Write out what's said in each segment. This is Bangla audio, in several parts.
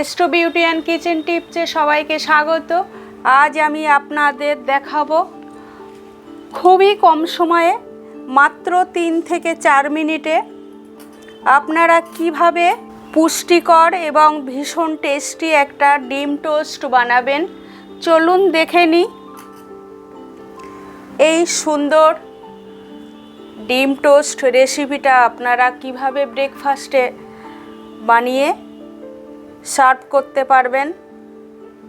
এস্ট্রো বিউটি অ্যান্ড কিচেন টিপসে সবাইকে স্বাগত। আজ আমি আপনাদের দেখাবো খুবই কম সময়ে মাত্র তিন থেকে চার মিনিটে আপনারা কীভাবে পুষ্টিকর এবং ভীষণ টেস্টি একটা ডিম টোস্ট বানাবেন। চলুন দেখে নিই এই সুন্দর ডিম টোস্ট রেসিপিটা আপনারা কীভাবে ব্রেকফাস্টে বানিয়ে সার্ভ করতে পারবেন।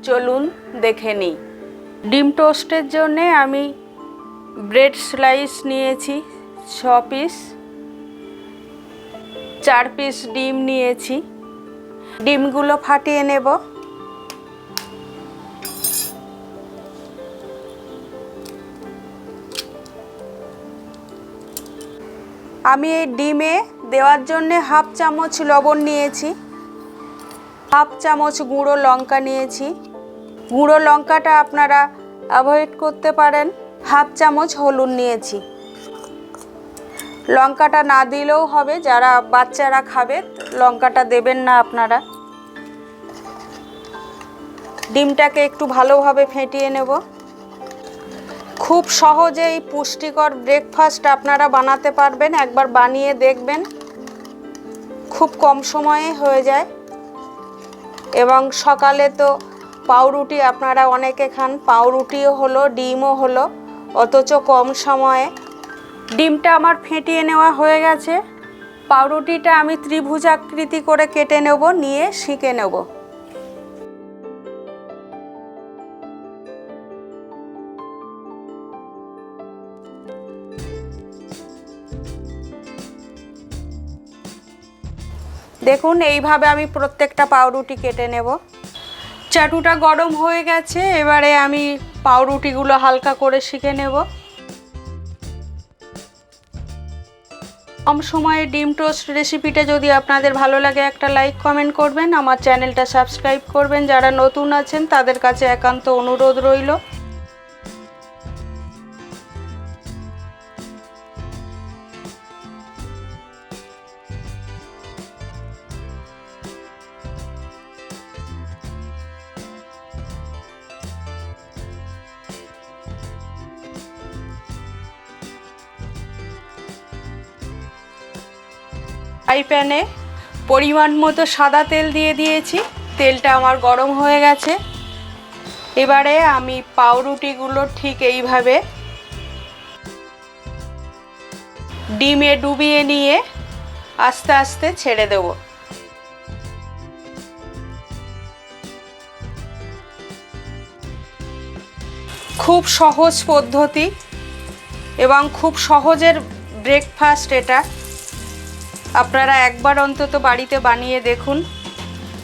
চলুন দেখে নিই। ডিম টোস্টের জন্যে আমি ব্রেড স্লাইস নিয়েছি, ছ পিস। চার পিস ডিম নিয়েছি। ডিমগুলো ফাটিয়ে নেব। আমি এই ডিমে দেওয়ার জন্যে হাফ চামচ লবণ নিয়েছি। হাফ চামচ গুঁড়ো লঙ্কা নিয়েছি। গুঁড়ো লঙ্কাটা আপনারা অ্যাভয়েড করতে পারেন। হাফ চামচ হলুদ নিয়েছি। লঙ্কাটা না দিলেও হবে, যারা বাচ্চারা খাবে, লঙ্কাটা দেবেন না আপনারা। ডিমটাকে একটু ভালোভাবে ফেটিয়ে নেব। খুব সহজেই পুষ্টিকর ব্রেকফাস্ট আপনারা বানাতে পারবেন, একবার বানিয়ে দেখবেন। খুব কম সময়ে হয়ে যায়। এবং সকালে তো পাউরুটি আপনারা অনেকে খান, পাউরুটিও হলো, ডিমও হলো, অথচ কম সময়ে। ডিমটা আমার ফেটিয়ে নেওয়া হয়ে গেছে। পাউরুটিটা আমি ত্রিভুজাকৃতি করে কেটে নেব, নিয়ে শিখে নেব। দেখুন, এইভাবে আমি প্রত্যেকটা পাউরুটি কেটে নেব। চাটুটা গরম হয়ে গেছে, এবারে আমি পাউরুটিগুলো হালকা করে শিখে নেব। কম সময়ে ডিম টোস্ট রেসিপিটা যদি আপনাদের ভালো লাগে, একটা লাইক, কমেন্ট করবেন। আমার চ্যানেলটা সাবস্ক্রাইব করবেন। যারা নতুন আছেন, তাদের কাছে একান্ত অনুরোধ রইল। ফ্রাই প্যানে পরিমাণ মতো সাদা তেল দিয়ে দিয়েছি। তেলটা আমার গরম হয়ে গেছে। এবারে আমি পাউরুটিগুলো ঠিক এইভাবে ডিমে ডুবিয়ে নিয়ে আস্তে আস্তে ছেড়ে দেব। খুব সহজ পদ্ধতি এবং খুব সহজের ব্রেকফাস্ট এটা। আপনারা একবার অন্তত বাড়িতে বানিয়ে দেখুন।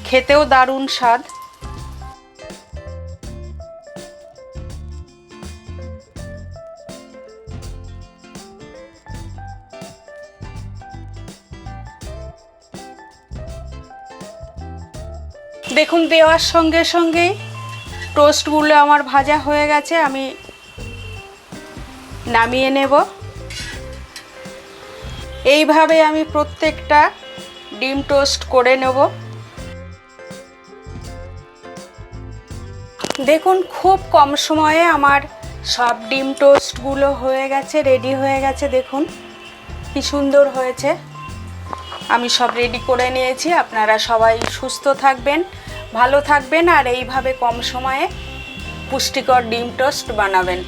খেতেও দারুণ স্বাদ। দেখুন, দেওয়ার সঙ্গে সঙ্গেই টোস্টগুলো আমার ভাজা হয়ে গেছে, আমি নামিয়ে নেব। এইভাবে আমি প্রত্যেকটা ডিম টোস্ট করে নেব। দেখুন, খুব কম সময়ে আমার সব ডিম টোস্টগুলো হয়ে গেছে, রেডি হয়ে গেছে। দেখুন, কি সুন্দর হয়েছে। আমি সব রেডি করে নিয়েছি। আপনারা সবাই সুস্থ থাকবেন, ভালো থাকবেন, আর এইভাবে কম সময়ে পুষ্টিকর ডিম টোস্ট বানাবেন।